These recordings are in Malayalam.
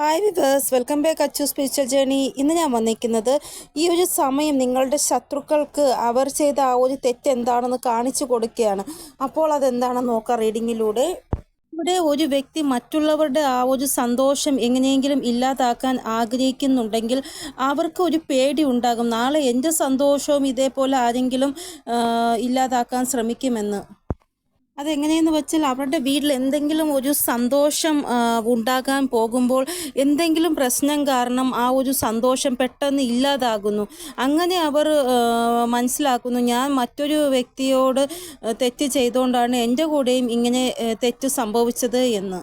Hi viewers welcome back Achu spiritual journey ഇന്ന് ഞാൻ വന്നിരിക്കുന്നത് ഈ ഒരു സമയം നിങ്ങളുടെ ശത്രുക്കൾക്ക് അവർ ചെയ്ത ആ ഒരു തെറ്റ് എന്താണെന്ന് കാണിച്ചു കൊടുക്കുകയാണ്. അപ്പോൾ അതെന്താണെന്ന് നോക്കാം റീഡിങ്ങിലൂടെ. ഇവിടെ ഒരു വ്യക്തി മറ്റുള്ളവരുടെ ആ ഒരു സന്തോഷം എങ്ങനെയെങ്കിലും ഇല്ലാതാക്കാൻ ആഗ്രഹിക്കുന്നുണ്ടെങ്കിൽ അവർക്ക് ഒരു പേടി ഉണ്ടാകും. നാളെ എന്റെ സന്തോഷവും ഇതേപോലെ ആരെങ്കിലും ഇല്ലാതാക്കാൻ ശ്രമിക്കുമെന്ന്. അതെങ്ങനെയെന്ന് വെച്ചാൽ അവരുടെ വീട്ടിൽ എന്തെങ്കിലും ഒരു സന്തോഷം ഉണ്ടാകാൻ പോകുമ്പോൾ എന്തെങ്കിലും പ്രശ്നം കാരണം ആ ഒരു സന്തോഷം പെട്ടെന്ന് ഇല്ലാതാകുന്നു. അങ്ങനെ അവർ മനസ്സിലാക്കുന്നു ഞാൻ മറ്റൊരു വ്യക്തിയോട് തെറ്റ് ചെയ്തുകൊണ്ടാണ് എന്റെ കൂടെയും ഇങ്ങനെ തെറ്റ് സംഭവിച്ചത് എന്ന്.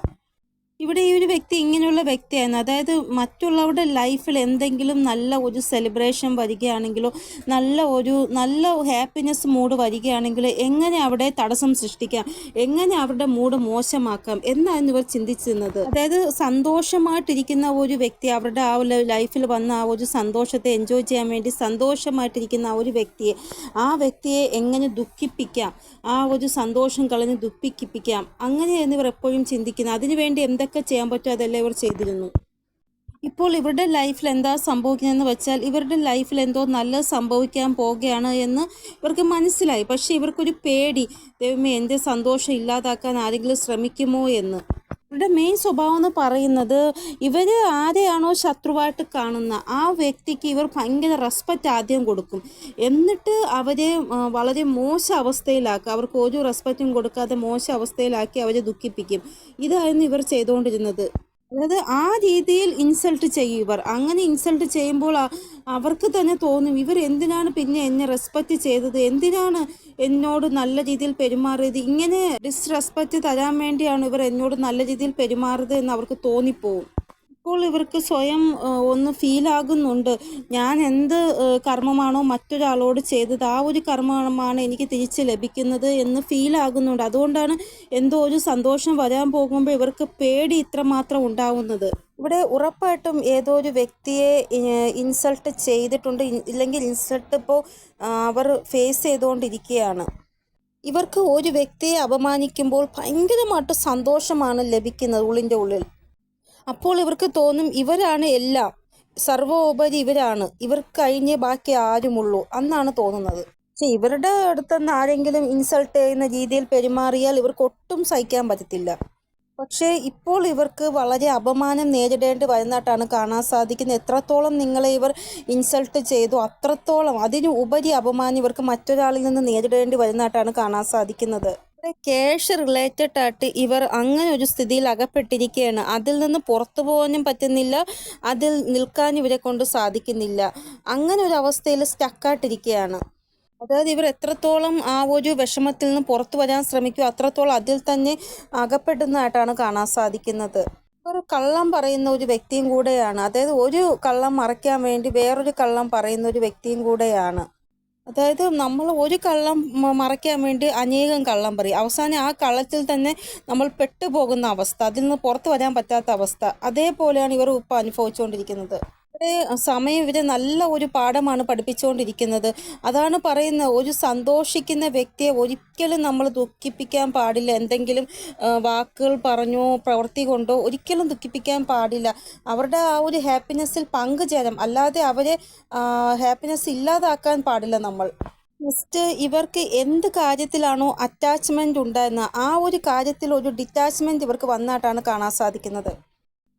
ഇവിടെ ഈ ഒരു വ്യക്തി ഇങ്ങനെയുള്ള വ്യക്തിയായിരുന്നു. അതായത് മറ്റുള്ളവരുടെ ലൈഫിൽ എന്തെങ്കിലും നല്ല ഒരു സെലിബ്രേഷൻ വരികയാണെങ്കിലോ നല്ല ഒരു നല്ല ഹാപ്പിനെസ് മൂഡ് വരികയാണെങ്കിലോ എങ്ങനെ അവിടെ തടസ്സം സൃഷ്ടിക്കാം? എങ്ങനെ അവരുടെ മൂഡ് മോശമാക്കാം? എന്നായിരുന്നു ഇവർ ചിന്തിച്ചിരുന്നത്. അതായത് സന്തോഷമായിട്ടിരിക്കുന്ന ഒരു വ്യക്തി അവരുടെ ആ ലൈഫിൽ വന്ന ആ ഒരു സന്തോഷത്തെ എൻജോയ് ചെയ്യാൻ വേണ്ടി സന്തോഷമായിട്ടിരിക്കുന്ന ആ ഒരു വ്യക്തിയെ ആ വ്യക്തിയെ എങ്ങനെ ദുഃഖിപ്പിക്കാം? ആ ഒരു സന്തോഷം കളഞ്ഞ് ദുഃഖിപ്പിക്കാം? അങ്ങനെയായിരുന്നു ഇവർ എപ്പോഴും ചിന്തിക്കുന്നത്. അതിനുവേണ്ടി എന്തൊക്കെ ചെയ്യാൻ പറ്റുമോ അതെല്ലാം ഇവർ ചെയ്തിരുന്നു. ഇപ്പോൾ ഇവരുടെ ലൈഫിൽ എന്താ സംഭവിക്കുന്നതെന്ന് വെച്ചാൽ ഇവരുടെ ലൈഫിൽ എന്തോ നല്ലത് സംഭവിക്കാൻ പോവുകയാണ് എന്ന് ഇവർക്ക് മനസ്സിലായി. പക്ഷേ ഇവർക്കൊരു പേടി ദൈവമേ എന്റെ സന്തോഷം ഇല്ലാതാക്കാൻ ആരെങ്കിലും ശ്രമിക്കുമോ എന്ന്. ഇവരുടെ മെയിൻ സ്വഭാവം എന്ന് പറയുന്നത് ഇവർ ആരെയാണോ ശത്രുവായിട്ട് കാണുന്ന ആ വ്യക്തിക്ക് ഇവർ ഭയങ്കര റെസ്പെക്റ്റ് ആദ്യം കൊടുക്കും. എന്നിട്ട് അവരെ വളരെ മോശ അവസ്ഥയിലാക്കുക അവർക്ക് ഒരു റെസ്പെക്റ്റും കൊടുക്കാതെ മോശ അവസ്ഥയിലാക്കി അവരെ ദുഃഖിപ്പിക്കും. ഇതായിരുന്നു ഇവർ ചെയ്തുകൊണ്ടിരുന്നത്. അതായത് ആ രീതിയിൽ ഇൻസൾട്ട് ചെയ്യും ഇവർ അങ്ങനെ ഇൻസൾട്ട് ചെയ്യുമ്പോൾ അവർക്ക് തന്നെ തോന്നും ഇവർ എന്തിനാണ് പിന്നെ എന്നെ റെസ്പെക്റ്റ് ചെയ്തത്? എന്തിനാണ് എന്നോട് നല്ല രീതിയിൽ പെരുമാറിയത്? ഇങ്ങനെ ഡിസ്റെസ്പെക്റ്റ് തരാൻ വേണ്ടിയാണ് ഇവർ എന്നോട് നല്ല രീതിയിൽ പെരുമാറുന്നത് എന്ന് അവർക്ക് തോന്നിപ്പോവും. ഇപ്പോൾ ഇവർക്ക് സ്വയം ഒന്ന് ഫീൽ ആകുന്നുണ്ട്. ഞാൻ എന്ത് കർമ്മമാണോ മറ്റൊരാളോട് ചെയ്തത് ആ ഒരു കർമ്മമാണ് എനിക്ക് തിരിച്ച് ലഭിക്കുന്നത് എന്ന് ഫീൽ ആകുന്നുണ്ട്. അതുകൊണ്ടാണ് എന്തോ ഒരു സന്തോഷം വരാൻ പോകുമ്പോൾ ഇവർക്ക് പേടി ഇത്രമാത്രം ഉണ്ടാവുന്നത്. ഇവിടെ ഉറപ്പായിട്ടും ഏതോ ഒരു വ്യക്തിയെ ഇൻസൾട്ട് ചെയ്തിട്ടുണ്ട്. ഇല്ലെങ്കിൽ ഇൻസൾട്ട് ഇപ്പോൾ അവർ ഫേസ് ചെയ്തുകൊണ്ടിരിക്കുകയാണ് ഇവർക്ക് ഒരു വ്യക്തിയെ അപമാനിക്കുമ്പോൾ ഭയങ്കരമായിട്ട് സന്തോഷമാണ് ലഭിക്കുന്നത് ഉള്ളിന്റെ ഉള്ളിൽ. അപ്പോൾ ഇവർക്ക് തോന്നും ഇവരാണ് എല്ലാം. സർവോപരി ഇവരാണ്. ഇവർ കഴിഞ്ഞേ ബാക്കി ആരുമുള്ളൂ അന്നാണ് തോന്നുന്നത്. പക്ഷെ ഇവരുടെ അടുത്തുനിന്ന് ആരെങ്കിലും ഇൻസൾട്ട് ചെയ്യുന്ന രീതിയിൽ പെരുമാറിയാൽ ഇവർക്ക് ഒട്ടും സഹിക്കാൻ പറ്റത്തില്ല. പക്ഷേ ഇപ്പോൾ ഇവർക്ക് വളരെ അപമാനം നേരിടേണ്ടി വരുന്നതായിട്ടാണ് കാണാൻ സാധിക്കുന്നത്. എത്രത്തോളം നിങ്ങളെ ഇവർ ഇൻസൾട്ട് ചെയ്തു അത്രത്തോളം അതിനു ഉപരി അപമാനം ഇവർക്ക് മറ്റൊരാളിൽ നിന്ന് നേരിടേണ്ടി വരുന്നതായിട്ടാണ് കാണാൻ സാധിക്കുന്നത്. ക്യാഷ് റിലേറ്റഡ് ആയിട്ട് ഇവർ അങ്ങനെ ഒരു സ്ഥിതിയിൽ അകപ്പെട്ടിരിക്കുകയാണ് അതിൽ നിന്ന് പുറത്തു പോകാനും പറ്റുന്നില്ല. അതിൽ നിൽക്കാൻ ഇവരെ കൊണ്ട് സാധിക്കുന്നില്ല. അങ്ങനെ ഒരു അവസ്ഥയിൽ സ്റ്റക്കായിട്ടിരിക്കുകയാണ് അതായത് ഇവർ എത്രത്തോളം ആ ഒരു വിഷമത്തിൽ നിന്ന് പുറത്തു വരാൻ ശ്രമിക്കും അത്രത്തോളം അതിൽ തന്നെ അകപ്പെടുന്നതായിട്ടാണ് കാണാൻ സാധിക്കുന്നത്. ഒരു കള്ളം പറയുന്ന ഒരു വ്യക്തിയും കൂടെയാണ്. അതായത് ഒരു കള്ളം മറയ്ക്കാൻ വേണ്ടി വേറൊരു കള്ളം പറയുന്ന ഒരു വ്യക്തിയും കൂടെയാണ്. അതായത് നമ്മൾ ഒരു കള്ളം മറയ്ക്കാൻ വേണ്ടി അനേകം കള്ളം പറയും. അവസാനം ആ കള്ളത്തിൽ തന്നെ നമ്മൾ പെട്ടുപോകുന്ന അവസ്ഥ അതിൽ നിന്ന് പുറത്തു വരാൻ പറ്റാത്ത അവസ്ഥ അതേപോലെയാണ് ഇവർ ഇപ്പോൾ അനുഭവിച്ചുകൊണ്ടിരിക്കുന്നത്. സമയം ഇവരെ നല്ല ഒരു പാഠമാണ് പഠിപ്പിച്ചുകൊണ്ടിരിക്കുന്നത് അതാണ് പറയുന്നത് ഒരു സന്തോഷിക്കുന്ന വ്യക്തിയെ ഒരിക്കലും നമ്മൾ ദുഃഖിപ്പിക്കാൻ പാടില്ല. എന്തെങ്കിലും വാക്കുകൾ പറഞ്ഞോ പ്രവൃത്തി കൊണ്ടോ ഒരിക്കലും ദുഃഖിപ്പിക്കാൻ പാടില്ല. അവരുടെ ആ ഒരു ഹാപ്പിനെസ്സിൽ പങ്കുചേരാം അല്ലാതെ അവരെ ഹാപ്പിനെസ് ഇല്ലാതാക്കാൻ പാടില്ല നമ്മൾ. നെക്സ്റ്റ് ഇവർക്ക് എന്ത് കാര്യത്തിലാണോ അറ്റാച്ച്മെന്റ് ഉണ്ടായിരുന്ന ആ ഒരു കാര്യത്തിൽ ഒരു ഡിറ്റാച്ച്മെന്റ് ഇവർക്ക് വന്നായിട്ടാണ് കാണാൻ സാധിക്കുന്നത്.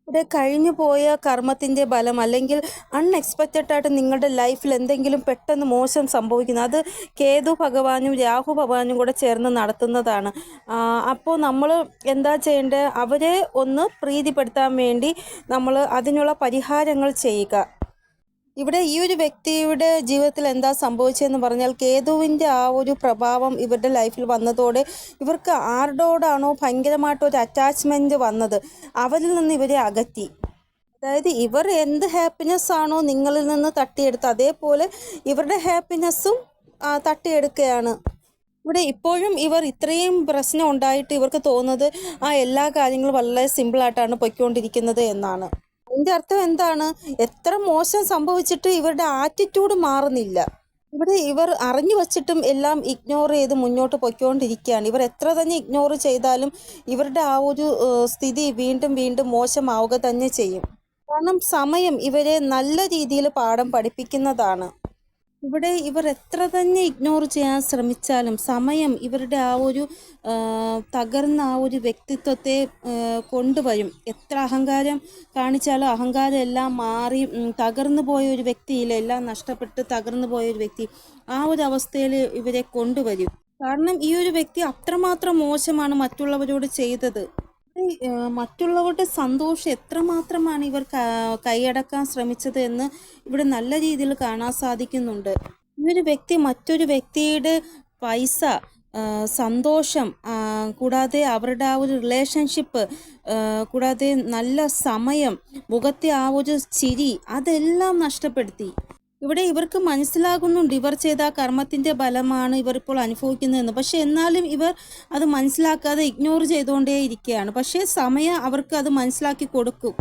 ഇവിടെ കഴിഞ്ഞു പോയ കർമ്മത്തിന്റെ ബലം അല്ലെങ്കിൽ അൺഎക്സ്പെക്റ്റഡ് ആയിട്ട് നിങ്ങളുടെ ലൈഫിൽ എന്തെങ്കിലും പെട്ടെന്ന് മോശം സംഭവിക്കുന്നു. അത് കേതു ഭഗവാനും രാഹു ഭഗവാനും കൂടെ ചേർന്ന് നടത്തുന്നതാണ്. അപ്പോൾ നമ്മൾ എന്താ ചെയ്യേണ്ടത്? അവരെ ഒന്ന് പ്രീതിപ്പെടുത്താൻ വേണ്ടി നമ്മൾ അതിനുള്ള പരിഹാരങ്ങൾ ചെയ്യുക. ഇവിടെ ഈ ഒരു വ്യക്തിയുടെ ജീവിതത്തിൽ എന്താ സംഭവിച്ചതെന്ന് പറഞ്ഞാൽ കേതുവിന്റെ ആ ഒരു പ്രഭാവം ഇവരുടെ ലൈഫിൽ വന്നതോടെ ഇവർക്ക് ആരുടോടാണോ ഭയങ്കരമായിട്ടൊരു അറ്റാച്ച്മെന്റ് വന്നത് അവരിൽ നിന്ന് ഇവരെ അകറ്റി. അതായത് ഇവർ എന്ത് ഹാപ്പിനെസ് ആണോ നിങ്ങളിൽ നിന്ന് തട്ടിയെടുത്ത് അതേപോലെ ഇവരുടെ ഹാപ്പിനെസ്സും തട്ടിയെടുക്കുകയാണ്. ഇവിടെ ഇപ്പോഴും ഇവർ ഇത്രയും പ്രശ്നം ഉണ്ടായിട്ട് ഇവർക്ക് തോന്നുന്നത് ആ എല്ലാ കാര്യങ്ങളും വളരെ സിമ്പിളായിട്ടാണ് പൊയ്ക്കൊണ്ടിരിക്കുന്നത് എന്നാണ്. അതിന്റെ അർത്ഥം എന്താണ്? എത്ര മോശം സംഭവിച്ചിട്ട് ഇവരുടെ ആറ്റിറ്റ്യൂഡ് മാറുന്നില്ല. ഇവിടെ ഇവർ അറിഞ്ഞു വച്ചിട്ടും എല്ലാം ഇഗ്നോർ ചെയ്ത് മുന്നോട്ട് പൊയ്ക്കൊണ്ടിരിക്കുകയാണ്. ഇവർ എത്ര തന്നെ ഇഗ്നോർ ചെയ്താലും ഇവരുടെ ആ ഒരു സ്ഥിതി വീണ്ടും വീണ്ടും മോശമാവുക തന്നെ ചെയ്യും. കാരണം സമയം ഇവരെ നല്ല രീതിയിൽ പാഠം പഠിപ്പിക്കുന്നതാണ്. ഇവിടെ ഇവർ എത്ര തന്നെ ഇഗ്നോർ ചെയ്യാൻ ശ്രമിച്ചാലും സമയം ഇവരുടെ ആ ഒരു തകർന്ന ആ ഒരു വ്യക്തിത്വത്തെ കൊണ്ടുവരും. എത്ര അഹങ്കാരം കാണിച്ചാലും അഹങ്കാരം എല്ലാം മാറി തകർന്നു പോയ ഒരു വ്യക്തിയില്ല എല്ലാം നഷ്ടപ്പെട്ട് തകർന്നു പോയ ഒരു വ്യക്തി ആ ഒരു അവസ്ഥയിൽ ഇവരെ കൊണ്ടുവരും. കാരണം ഈ ഒരു വ്യക്തി അത്രമാത്രം മോശമാണ് മറ്റുള്ളവരോട് ചെയ്തത്. മറ്റുള്ളവരുടെ സന്തോഷം എത്രമാത്രമാണ് ഇവർ കൈയടക്കാൻ ശ്രമിച്ചത് എന്ന് ഇവിടെ നല്ല രീതിയിൽ കാണാൻ സാധിക്കുന്നുണ്ട്. ഒരു വ്യക്തി മറ്റൊരു വ്യക്തിയുടെ പൈസ സന്തോഷം കൂടാതെ അവരുടെ ആ ഒരു റിലേഷൻഷിപ്പ് കൂടാതെ നല്ല സമയം മുഖത്തെ ആ ഒരു ചിരി അതെല്ലാം നഷ്ടപ്പെടുത്തി. ഇവിടെ ഇവർക്ക് മനസ്സിലാകുന്നുണ്ട് ഇവർ ചെയ്ത കർമ്മത്തിന്റെ ഫലമാണ് ഇവർ ഇപ്പോൾ അനുഭവിക്കുന്നതെന്ന്. പക്ഷേ എന്നാലും ഇവർ അത് മനസ്സിലാക്കാതെ ഇഗ്നോർ ചെയ്തുകൊണ്ടേ ഇരിക്കുകയാണ്. പക്ഷേ സമയം അവർക്ക് അത് മനസ്സിലാക്കി കൊടുക്കും.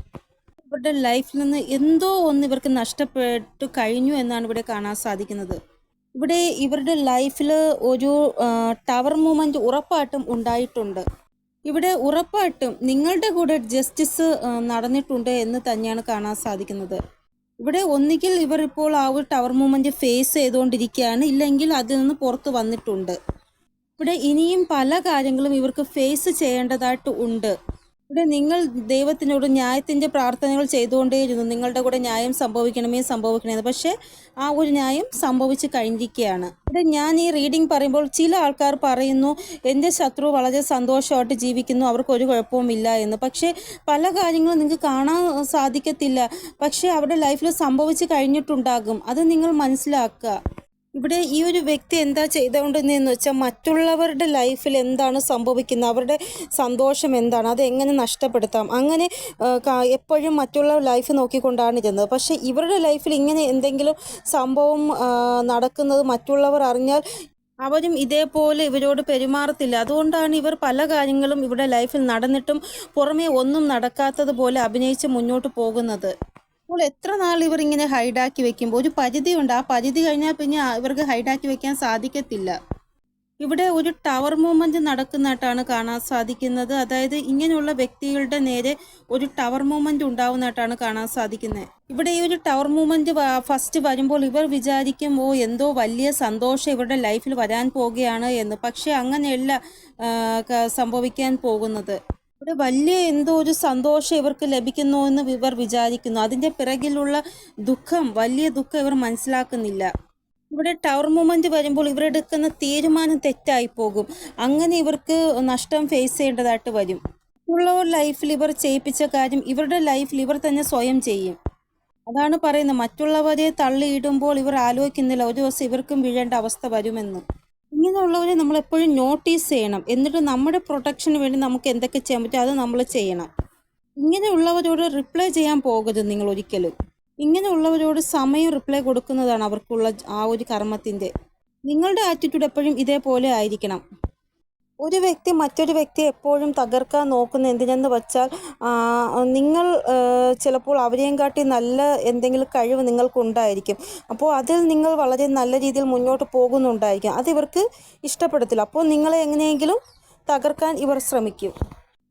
ഇവരുടെ ലൈഫിൽ നിന്ന് എന്തോ ഒന്ന് ഇവർക്ക് നഷ്ടപ്പെട്ടു കഴിഞ്ഞു എന്നാണ് ഇവിടെ കാണാൻ സാധിക്കുന്നത്. ഇവിടെ ഇവരുടെ ലൈഫിൽ ഒരു ടവർ മൂവ്മെന്റ് ഉറപ്പായിട്ടും ഉണ്ടായിട്ടുണ്ട്. ഇവിടെ ഉറപ്പായിട്ടും നിങ്ങളുടെ കൂടെ ജസ്റ്റിസ് നടന്നിട്ടുണ്ട് എന്ന് തന്നെയാണ് കാണാൻ സാധിക്കുന്നത്. ഇവിടെ ഒന്നുകിൽ ഇവർ ഇപ്പോൾ ആ ഒരു ടവർ മൂവ്മെന്റ് ഫേസ് ചെയ്തുകൊണ്ടിരിക്കുകയാണ്. ഇല്ലെങ്കിൽ അതിൽ നിന്ന് പുറത്ത് വന്നിട്ടുണ്ട്. ഇവിടെ ഇനിയും പല കാര്യങ്ങളും ഇവർക്ക് ഫേസ് ചെയ്യേണ്ടതായിട്ട് ഉണ്ട്. ഇവിടെ നിങ്ങൾ ദൈവത്തിനോട് ന്യായത്തിന്റെ പ്രാർത്ഥനകൾ ചെയ്തുകൊണ്ടേയിരുന്നു. നിങ്ങളുടെ കൂടെ ന്യായം സംഭവിക്കണമേ സംഭവിക്കണമേ പക്ഷേ ആ ഒരു ന്യായം സംഭവിച്ച് കഴിഞ്ഞിരിക്കുകയാണ്. ഇവിടെ ഞാൻ ഈ റീഡിംഗ് പറയുമ്പോൾ ചില ആൾക്കാർ പറയുന്നു എന്റെ ശത്രു വളരെ സന്തോഷമായിട്ട് ജീവിക്കുന്നു അവർക്ക് ഒരു കുഴപ്പവുമില്ല എന്ന്. പക്ഷേ പല കാര്യങ്ങളും നിങ്ങൾക്ക് കാണാൻ സാധിക്കത്തില്ല. പക്ഷേ അവരുടെ ലൈഫിൽ സംഭവിച്ച് കഴിഞ്ഞിട്ടുണ്ടാകും. അത് നിങ്ങൾ മനസ്സിലാക്കുക. ഇവിടെ ഈ ഒരു വ്യക്തി എന്താ ചെയ്തുകൊണ്ടിരുന്നതെന്ന് വെച്ചാൽ മറ്റുള്ളവരുടെ ലൈഫിൽ എന്താണ് സംഭവിക്കുന്നത്? അവരുടെ സന്തോഷം എന്താണ്? അത് എങ്ങനെ നഷ്ടപ്പെടുത്താം? അങ്ങനെ എപ്പോഴും മറ്റുള്ള ലൈഫ് നോക്കിക്കൊണ്ടാണ് ഇരുന്നത്. പക്ഷേ ഇവരുടെ ലൈഫിൽ ഇങ്ങനെ എന്തെങ്കിലും സംഭവം നടക്കുന്നത് മറ്റുള്ളവർ അറിഞ്ഞാൽ അവരും ഇതേപോലെ ഇവരോട് പെരുമാറത്തില്ല. അതുകൊണ്ടാണ് ഇവർ പല കാര്യങ്ങളും ഇവരുടെ ലൈഫിൽ നടന്നിട്ടും പുറമേ ഒന്നും നടക്കാത്തതുപോലെ അഭിനയിച്ച് മുന്നോട്ട് പോകുന്നത്. അപ്പോൾ എത്ര നാൾ ഇവർ ഇങ്ങനെ ഹൈഡാക്കി വെക്കുമ്പോൾ? ഒരു പരിധിയുണ്ട് ആ പരിധി കഴിഞ്ഞാൽ പിന്നെ ഇവർക്ക് ഹൈഡാക്കി വെക്കാൻ സാധിക്കത്തില്ല. ഇവിടെ ഒരു ടവർ മൂവ്മെന്റ് നടക്കുന്നതായിട്ടാണ് കാണാൻ സാധിക്കുന്നത്. അതായത് ഇങ്ങനെയുള്ള വ്യക്തികളുടെ നേരെ ഒരു ടവർ മൂവ്മെന്റ് ഉണ്ടാവുന്നതായിട്ടാണ് കാണാൻ സാധിക്കുന്നത്. ഇവിടെ ഈ ഒരു ടവർ മൂവ്മെന്റ് ഫസ്റ്റ് വരുമ്പോൾ ഇവർ വിചാരിക്കും ഓ എന്തോ വലിയ സന്തോഷം ഇവരുടെ ലൈഫിൽ വരാൻ പോവുകയാണ് എന്ന്. പക്ഷേ അങ്ങനെയല്ല സംഭവിക്കാൻ പോകുന്നത്. ഇവിടെ വലിയ എന്തോ ഒരു സന്തോഷം ഇവർക്ക് ലഭിക്കുന്നു എന്ന് ഇവർ വിചാരിക്കുന്നു. അതിന്റെ പിറകിലുള്ള ദുഃഖം വലിയ ദുഃഖം ഇവർ മനസ്സിലാക്കുന്നില്ല. ഇവിടെ ടവർ മൂമെന്റ് വരുമ്പോൾ ഇവരെടുക്കുന്ന തീരുമാനം തെറ്റായി പോകും അങ്ങനെ ഇവർക്ക് നഷ്ടം ഫേസ് ചെയ്യേണ്ടതായിട്ട് വരും. ഉള്ളവർ ലൈഫിൽ ഇവർ ചെയ്യിപ്പിച്ച കാര്യം ഇവരുടെ ലൈഫിൽ ഇവർ തന്നെ സ്വയം ചെയ്യും. അതാണ് പറയുന്നത്. മറ്റുള്ളവരെ തള്ളിയിടുമ്പോൾ ഇവർ ആലോചിക്കുന്നില്ല. ഒരു ദിവസം ഇവർക്കും വീഴേണ്ട അവസ്ഥ വരുമെന്ന്. ഇങ്ങനെയുള്ളവരെ നമ്മൾ എപ്പോഴും നോട്ടീസ് ചെയ്യണം. എന്നിട്ട് നമ്മുടെ പ്രൊട്ടക്ഷന് വേണ്ടി നമുക്ക് എന്തൊക്കെ ചെയ്യാൻ പറ്റും അത് നമ്മൾ ചെയ്യണം. ഇങ്ങനെയുള്ളവരോട് റിപ്ലൈ ചെയ്യാൻ പോകരുത് നിങ്ങൾ ഒരിക്കലും. ഇങ്ങനെയുള്ളവരോട് സമയം റിപ്ലൈ കൊടുക്കുന്നതാണ് അവർക്കുള്ള ആ ഒരു കർമ്മത്തിന്റെ. നിങ്ങളുടെ ആറ്റിറ്റ്യൂഡ് എപ്പോഴും ഇതേപോലെ ആയിരിക്കണം. ഒരു വ്യക്തി മറ്റൊരു വ്യക്തി എപ്പോഴും തകർക്കാൻ നോക്കുന്ന എന്തിനെന്ന് വച്ചാൽ നിങ്ങൾ ചിലപ്പോൾ അവരെയും കാട്ടി നല്ല എന്തെങ്കിലും കഴിവ് നിങ്ങൾക്കുണ്ടായിരിക്കും. അപ്പോൾ അതിൽ നിങ്ങൾ വളരെ നല്ല രീതിയിൽ മുന്നോട്ട് പോകുന്നുണ്ടായിരിക്കും. അത് ഇവർക്ക് ഇഷ്ടപ്പെടത്തില്ല. അപ്പോൾ നിങ്ങളെ എങ്ങനെയെങ്കിലും തകർക്കാൻ ഇവർ ശ്രമിക്കും.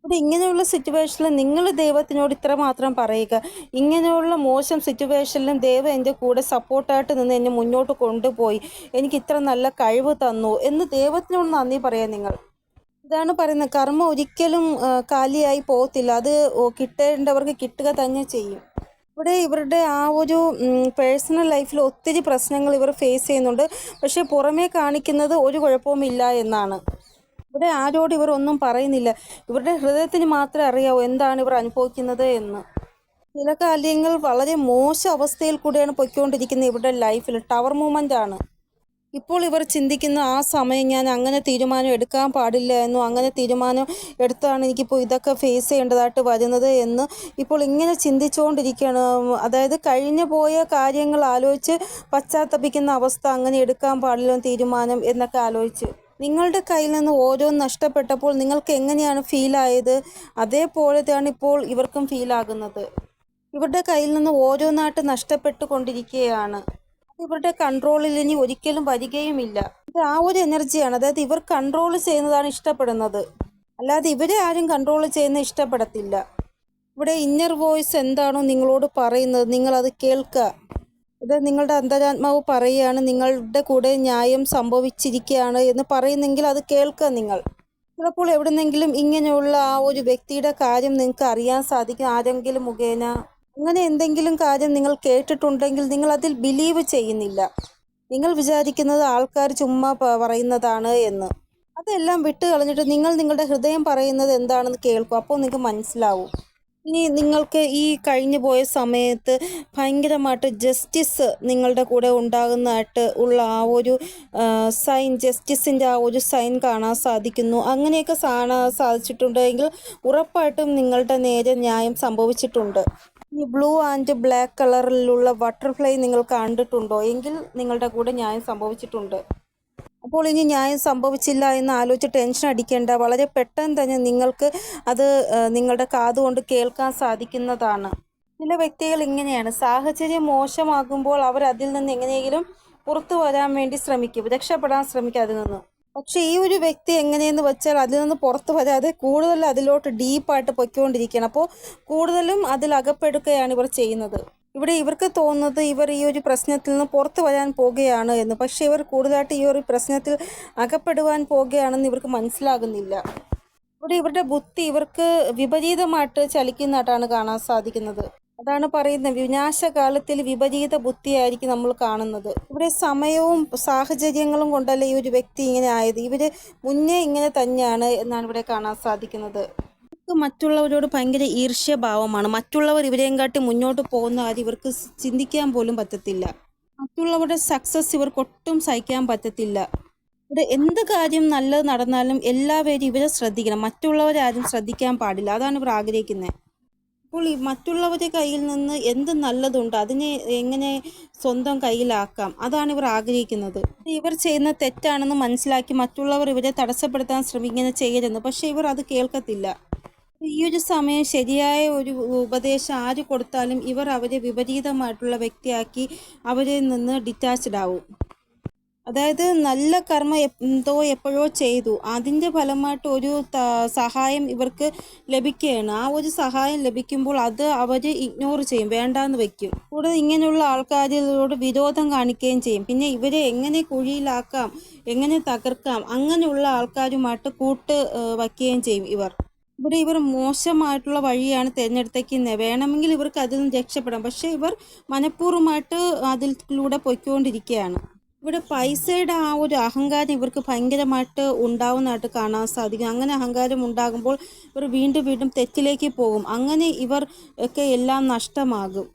അപ്പോൾ ഇങ്ങനെയുള്ള സിറ്റുവേഷനിൽ നിങ്ങൾ ദൈവത്തിനോട് ഇത്ര മാത്രം പറയുക. ഇങ്ങനെയുള്ള മോശം സിറ്റുവേഷനിലും ദൈവം എന്റെ കൂടെ സപ്പോർട്ടായിട്ട് നിന്ന് എന്നെ മുന്നോട്ട് കൊണ്ടുപോയി. എനിക്ക് ഇത്ര നല്ല കഴിവ് തന്നു എന്ന് ദൈവത്തിനോട് നന്ദി പറയാം നിങ്ങൾ. ഇതാണ് പറയുന്നത്. കർമ്മം ഒരിക്കലും കാലിയായി പോകത്തില്ല. അത് കിട്ടേണ്ടവർക്ക് കിട്ടുക തന്നെ ചെയ്യും. ഇവിടെ ഇവരുടെ ആ ഒരു പേഴ്സണൽ ലൈഫിൽ ഒത്തിരി പ്രശ്നങ്ങൾ ഇവർ ഫേസ് ചെയ്യുന്നുണ്ട്. പക്ഷേ പുറമേ കാണിക്കുന്നത് ഒരു കുഴപ്പവുമില്ല എന്നാണ്. ഇവിടെ ആരോട് ഇവർ ഒന്നും പറയുന്നില്ല. ഇവരുടെ ഹൃദയത്തിന് മാത്രമേ അറിയാവൂ എന്താണ് ഇവർ അനുഭവിക്കുന്നത് എന്ന്. ചില വളരെ മോശം അവസ്ഥയിൽ കൂടെയാണ് പൊയ്ക്കൊണ്ടിരിക്കുന്നത് ഇവരുടെ ലൈഫിൽ. ടവർ മൂവ്മെന്റ് ആണ്. ഇപ്പോൾ ഇവർ ചിന്തിക്കുന്ന ആ സമയം ഞാൻ അങ്ങനെ തീരുമാനം എടുക്കാൻ പാടില്ല എന്നും അങ്ങനെ തീരുമാനം എടുത്താണ് എനിക്കിപ്പോൾ ഇതൊക്കെ ഫേസ് ചെയ്യേണ്ടതായിട്ട് വരുന്നത് എന്ന് ഇപ്പോൾ ഇങ്ങനെ ചിന്തിച്ചുകൊണ്ടിരിക്കുകയാണ്. അതായത് കഴിഞ്ഞു പോയ കാര്യങ്ങൾ ആലോചിച്ച് പശ്ചാത്തപിക്കുന്ന അവസ്ഥ അങ്ങനെ എടുക്കാൻ പാടില്ല തീരുമാനം എന്നൊക്കെ ആലോചിച്ച്. നിങ്ങളുടെ കയ്യിൽ നിന്ന് ഓരോ നഷ്ടപ്പെട്ടപ്പോൾ നിങ്ങൾക്ക് എങ്ങനെയാണ് ഫീൽ ആയത്? അതേപോലെയാണ് ഇപ്പോൾ ഇവർക്കും ഫീലാകുന്നത് ഇവരുടെ കയ്യിൽ നിന്ന് ഓരോന്നായിട്ട് നഷ്ടപ്പെട്ടു കൊണ്ടിരിക്കുകയാണ് ഇവരുടെ കൺട്രോളിൽ ഇനി ഒരിക്കലും വരികയുമില്ല. ഇത് ആ ഒരു എനർജിയാണ് അതായത് ഇവർ കൺട്രോൾ ചെയ്യുന്നതാണ് ഇഷ്ടപ്പെടുന്നത്. അല്ലാതെ ഇവരെ ആരും കൺട്രോൾ ചെയ്യുന്ന ഇഷ്ടപ്പെടത്തില്ല. ഇവിടെ ഇന്നർ വോയിസ് എന്താണോ നിങ്ങളോട് പറയുന്നത്. നിങ്ങളത് കേൾക്കുക. ഇത് നിങ്ങളുടെ അന്തരാത്മാവ് പറയുകയാണ്. നിങ്ങളുടെ കൂടെ ന്യായം സംഭവിച്ചിരിക്കുകയാണ് എന്ന് പറയുന്നെങ്കിൽ അത് കേൾക്കുക നിങ്ങൾ. ചിലപ്പോൾ എവിടെന്നെങ്കിലും ഇങ്ങനെയുള്ള ആ ഒരു വ്യക്തിയുടെ കാര്യം നിങ്ങൾക്ക് അറിയാൻ സാധിക്കും. ആരെങ്കിലും മുഖേന അങ്ങനെ എന്തെങ്കിലും കാര്യം നിങ്ങൾ കേട്ടിട്ടുണ്ടെങ്കിൽ നിങ്ങൾ അതിൽ ബിലീവ് ചെയ്യുന്നില്ല. നിങ്ങൾ വിചാരിക്കുന്നത് ആൾക്കാർ ചുമ്മാ പറയുന്നതാണ് എന്ന്. അതെല്ലാം വിട്ട് കളഞ്ഞിട്ട് നിങ്ങൾ നിങ്ങളുടെ ഹൃദയം പറയുന്നത് എന്താണെന്ന് കേൾക്കും. അപ്പോൾ നിങ്ങൾക്ക് മനസ്സിലാവും. ഇനി നിങ്ങൾക്ക് ഈ കഴിഞ്ഞു പോയ സമയത്ത് ഭയങ്കരമായിട്ട് ജസ്റ്റിസ് നിങ്ങളുടെ കൂടെ ഉണ്ടാകുന്നതായിട്ട് ഉള്ള ആ ഒരു സൈൻ ജസ്റ്റിസിന്റെ ആ ഒരു സൈൻ കാണാൻ സാധിക്കുന്നു. അങ്ങനെയൊക്കെ കാണാൻ സാധിച്ചിട്ടുണ്ടെങ്കിൽ ഉറപ്പായിട്ടും നിങ്ങളുടെ നേരെ ന്യായം സംഭവിച്ചിട്ടുണ്ട്. ഈ ബ്ലൂ ആൻഡ് ബ്ലാക്ക് കളറിലുള്ള ബട്ടർഫ്ലൈ നിങ്ങൾ കണ്ടിട്ടുണ്ടോ? എങ്കിൽ നിങ്ങളുടെ കൂടെ ന്യായം സംഭവിച്ചിട്ടുണ്ട്. അപ്പോൾ ഇനി ന്യായം സംഭവിച്ചില്ല എന്ന് ആലോചിച്ച് ടെൻഷൻ അടിക്കേണ്ട. വളരെ പെട്ടെന്ന് തന്നെ നിങ്ങൾക്ക് അത് നിങ്ങളുടെ കാതുകൊണ്ട് കേൾക്കാൻ സാധിക്കുന്നതാണ്. ചില വ്യക്തികൾ ഇങ്ങനെയാണ്. സാഹചര്യം മോശമാകുമ്പോൾ അവർ അതിൽ നിന്ന് എങ്ങനെയെങ്കിലും പുറത്തു വരാൻ വേണ്ടി ശ്രമിക്കും. രക്ഷപ്പെടാൻ ശ്രമിക്കും അതിൽ നിന്ന്. പക്ഷെ ഈ ഒരു വ്യക്തി എങ്ങനെയെന്ന് വെച്ചാൽ അതിൽ നിന്ന് പുറത്തു വരാതെ കൂടുതൽ അതിലോട്ട് ഡീപ്പായിട്ട് പൊയ്ക്കൊണ്ടിരിക്കുകയാണ്. അപ്പോൾ കൂടുതലും അതിൽ അകപ്പെടുകയാണ് ഇവർ ചെയ്യുന്നത്. ഇവിടെ ഇവർക്ക് തോന്നുന്നത് ഇവർ ഈ ഒരു പ്രശ്നത്തിൽ നിന്ന് പുറത്തു വരാൻ പോകുകയാണ് എന്ന്. പക്ഷെ ഇവർ കൂടുതലായിട്ട് ഈ ഒരു പ്രശ്നത്തിൽ അകപ്പെടുവാൻ പോകുകയാണെന്ന് ഇവർക്ക് മനസ്സിലാകുന്നില്ല. ഇവിടെ ഇവരുടെ ബുദ്ധി ഇവർക്ക് വിപരീതമായിട്ട് ചലിക്കുന്നതായിട്ടാണ് കാണാൻ സാധിക്കുന്നത്. അതാണ് പറയുന്നത്. വിനാശകാലത്തിൽ വിപരീത ബുദ്ധിയായിരിക്കും നമ്മൾ കാണുന്നത്. ഇവിടെ സമയവും സാഹചര്യങ്ങളും കൊണ്ടല്ല ഈ ഒരു വ്യക്തി ഇങ്ങനെ ആയത്? ഇവർ മുന്നേ ഇങ്ങനെ തന്നെയാണ് എന്നാണ് ഇവിടെ കാണാൻ സാധിക്കുന്നത്. ഇവർക്ക് മറ്റുള്ളവരോട് ഭയങ്കര ഈർഷ്യഭാവമാണ്. മറ്റുള്ളവർ ഇവരെയും കാട്ടി മുന്നോട്ട് പോകുന്ന കാര്യം ഇവർക്ക് ചിന്തിക്കാൻ പോലും പറ്റത്തില്ല. മറ്റുള്ളവരുടെ സക്സസ് ഇവർക്ക് ഒട്ടും സഹിക്കാൻ പറ്റത്തില്ല. ഇവിടെ എന്ത് കാര്യം നല്ലത് നടന്നാലും എല്ലാവരും ഇവരെ ശ്രദ്ധിക്കണം. മറ്റുള്ളവരാരും ശ്രദ്ധിക്കാൻ പാടില്ല. അതാണ് ഇവർ ആഗ്രഹിക്കുന്നത്. അപ്പോൾ ഈ മറ്റുള്ളവരുടെ കയ്യിൽ നിന്ന് എന്ത് നല്ലതുണ്ട്? അതിനെ എങ്ങനെ സ്വന്തം കയ്യിലാക്കാം? അതാണ് ഇവർ ആഗ്രഹിക്കുന്നത്. ഇവർ ചെയ്യുന്ന തെറ്റാണെന്ന് മനസ്സിലാക്കി മറ്റുള്ളവർ ഇവരെ തടസ്സപ്പെടുത്താൻ ശ്രമിക്കുന്ന ചെയ്യരുത്. പക്ഷേ ഇവർ അത് കേൾക്കത്തില്ല. ഈ ഒരു സമയം ശരിയായ ഒരു ഉപദേശം ആര് കൊടുത്താലും ഇവർ അവരെ വിപരീതമായിട്ടുള്ള വ്യക്തിയാക്കി അവരിൽ നിന്ന് ഡിറ്റാച്ച്ഡ് ആവും. അതായത് നല്ല കർമ്മ എന്തോ എപ്പോഴോ ചെയ്തു. അതിന്റെ ഫലമായിട്ട് ഒരു സഹായം ഇവർക്ക് ലഭിക്കുകയാണ്. ആ ഒരു സഹായം ലഭിക്കുമ്പോൾ അത് അവർ ഇഗ്നോർ ചെയ്യും. വേണ്ടാന്ന് വെക്കും. കൂടാതെ ഇങ്ങനെയുള്ള ആൾക്കാരോട് വിരോധം കാണിക്കുകയും ചെയ്യും. പിന്നെ ഇവരെ എങ്ങനെ കുഴിയിലാക്കാം? എങ്ങനെ തകർക്കാം? അങ്ങനെയുള്ള ആൾക്കാരുമായിട്ട് കൂട്ട് വയ്ക്കുകയും ചെയ്യും ഇവർ. ഇവിടെ ഇവർ മോശമായിട്ടുള്ള വഴിയാണ് തിരഞ്ഞെടുത്തേക്കുന്നത് വേണമെങ്കിൽ ഇവർക്ക് അതിൽ നിന്ന് രക്ഷപ്പെടാം. പക്ഷേ ഇവർ മനഃപൂർവമായിട്ട് അതിലൂടെ പൊയ്ക്കൊണ്ടിരിക്കുകയാണ്. ഇവിടെ പൈസയുടെ ആ ഒരു അഹങ്കാരം ഇവർക്ക് ഭയങ്കരമായിട്ട് ഉണ്ടാവുന്നതായിട്ട് കാണാൻ സാധിക്കും. അങ്ങനെ അഹങ്കാരം ഉണ്ടാകുമ്പോൾ ഇവർ വീണ്ടും വീണ്ടും തെറ്റിലേക്ക് പോകും. അങ്ങനെ ഇവർ ഒക്കെ എല്ലാം നഷ്ടമാകും.